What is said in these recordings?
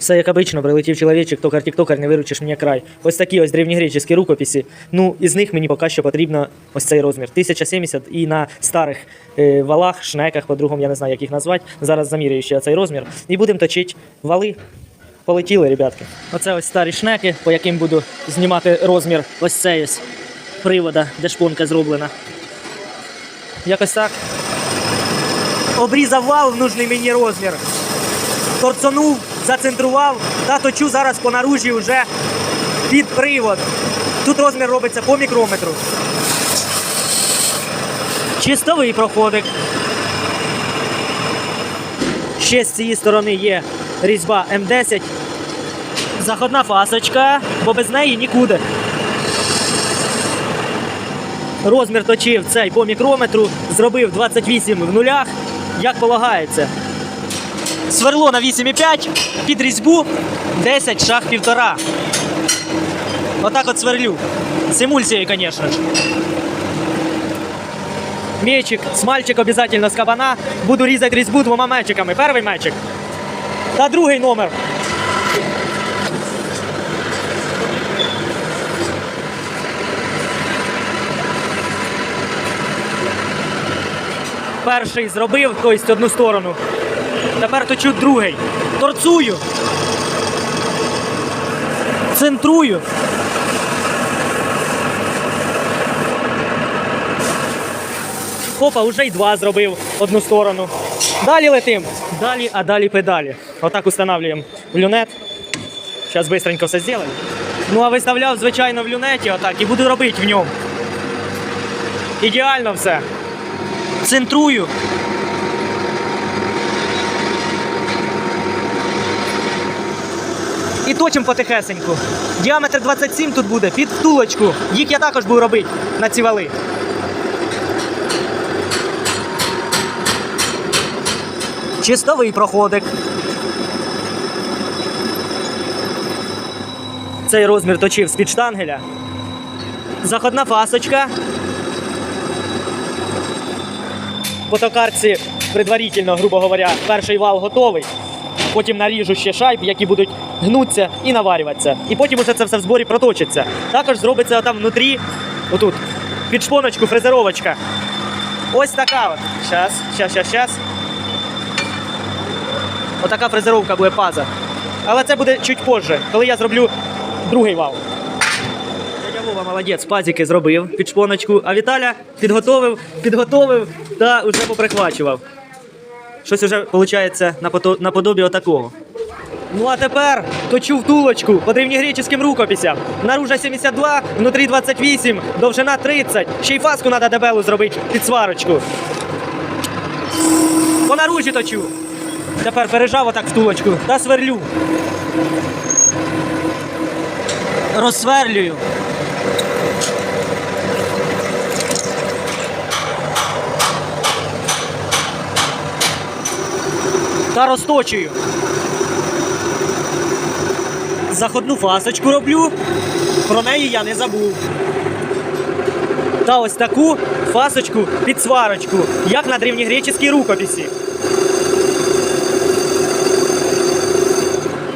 Все як обично, прилетів чоловічок, токар тіктокар, не виручиш мені край. Ось такі ось древньогреческі рукописи. Ну, із них мені поки що потрібно ось цей розмір. 1070 і на старих е, валах, шнеках, по-другому я не знаю, як їх назвати. Зараз замірюю ще цей розмір. І будемо точити вали. Полетіли, ребятки. Оце ось старі шнеки, по яким буду знімати розмір ось цей ось привода, де шпонка зроблена. Якось так. Обрізав вал в нужний мені розмір. Торцонув, зацентрував та точу зараз по наружі вже під привод. Тут розмір робиться по мікрометру. Чистовий проходик. Ще з цієї сторони є різьба М10. Заходна фасочка, бо без неї нікуди. Розмір точив цей по мікрометру, зробив 28 в нулях, як полагається. Сверло на 8,5, під різьбу 10 шаг півтора. Отак от сверлю. З емульсією, звісно ж. Мечик, смальчик обов'язково з кабана. Буду різати різьбу двома мечиками. Перший мечик та другий номер. Перший зробив, тобто одну сторону. Тепер точу другий. Торцую. Центрую. Опа, вже й два зробив одну сторону. Далі летим. Далі, а далі педалі. Отак устанавливаємо в люнет. Зараз швидко все зробимо. Ну а виставляв, звичайно, в люнеті отак і буду робити в ньому. Ідеально все. Центрую. І точимо потихесеньку. Діаметр 27 тут буде під втулочку. Їх я також буду робити на ці вали. Чистовий проходик. Цей розмір точив з-під штангеля. Заходна фасочка. По токарці предварительно, грубо говоря, перший вал готовий. Потім наріжу ще шайб, які будуть гнуться і наварюватися. І потім уже це все в зборі проточиться. Також зробиться там внутрі, отут, під шпоночку фрезеровочка. Ось така от. Щас, щас, щас, щас. Отака фрезеровка буде паза. Але це буде чуть позже, коли я зроблю другий вал. Дядя Вова молодець, пазики зробив під шпоночку, а Віталя підготовив, підготовив та вже поприхвачував. Щось вже виходить наподобі отакого. Ну а тепер точу втулочку по древньогреческим рукописям. Наружа 72, внутрі 28, довжина 30. Ще й фаску треба дебелу зробити під сварочку. По наружі точу. Тепер пережав отак втулочку та сверлю. Розсверлюю. Та розточую. Заходну фасочку роблю. Про неї я не забув. Та ось таку фасочку під сварочку, як на древньогреческій рукописі.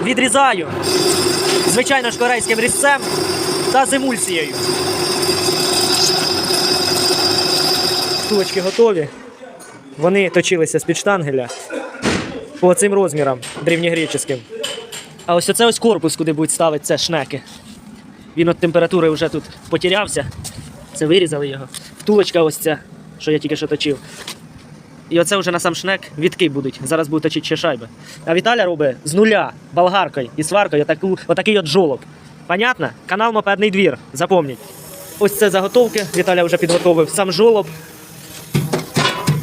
Відрізаю. Звичайно ж корейським різцем та з емульсією. Штулочки готові. Вони точилися з-під штангеля по цим розмірам древньогреческим. А ось оце ось корпус, куди будуть ставити це шнеки. Він від температури вже тут потерявся. Це вирізали його. Втулочка ось ця, що я тільки що точив. І оце вже на сам шнек відки будуть. Зараз будуть точити ще шайби. А Віталя робить з нуля болгаркою і сваркою отаку, отакий от жолоб. Понятно? Канал Мопедний двір. Запомніть. Ось це заготовки. Віталя вже підготовив сам жолоб.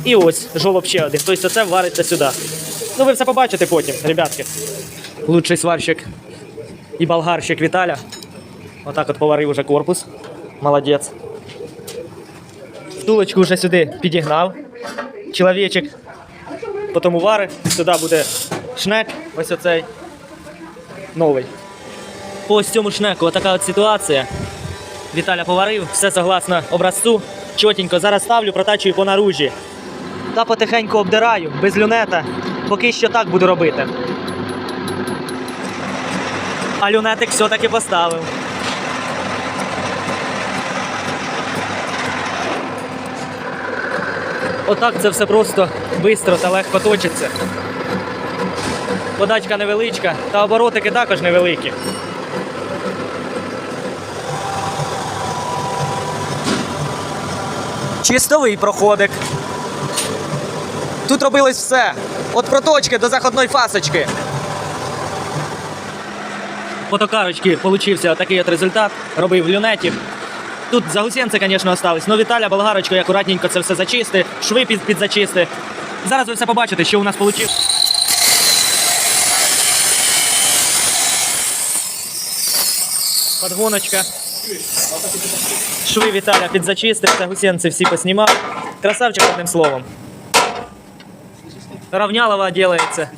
І ось жолоб ще один. Тобто це вариться сюди. Ну ви все побачите потім, ребятки. Лучший сварщик і болгарщик Віталя. Отак от поварив уже корпус. Молодець. Втулочку вже сюди підігнав. Чоловічок. Потім увари. Сюди буде шнек. Ось оцей. Новий. По ось цьому шнеку отака от ситуація. Віталя поварив, все согласно образцу. Чотенько. Зараз ставлю, протачую по наружі. Та потихеньку обдираю, без люнета. Поки що так буду робити. А люнетик все-таки поставив. Отак це все просто швидко та легко точиться. Подачка невеличка, та оборотики також невеликі. Чистовий проходик. Тут робилось все. От проточки до заходної фасочки. Фотокарочки получився такий от результат. Робив в люнеті. Тут загусенці, звісно, остались. Ну, Віталя болгарочкою акуратненько це все зачисти, шви під, підзачисти. Зараз ви все побачите, що у нас вийшло. Подгоночка. Шви Віталя підзачистив, загусенці всі поснімав. Красавчик одним словом. Равнялова делается.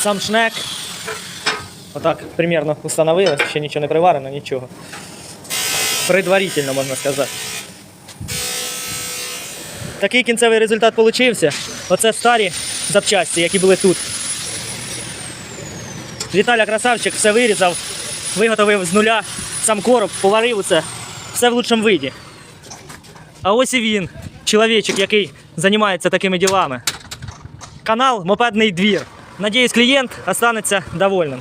Сам шнек. Отак примерно установилось, ще нічого не приварено, нічого. Предварительно, можна сказати. Такий кінцевий результат получився. Оце старі запчасті, які були тут. Віталя красавчик все вирізав, виготовив з нуля сам короб, поварив усе. Все в лучшому виді. А ось і він, чоловічок, який займається такими ділами. Канал Мопедний двір. Надіюсь, клієнт останеться довольним.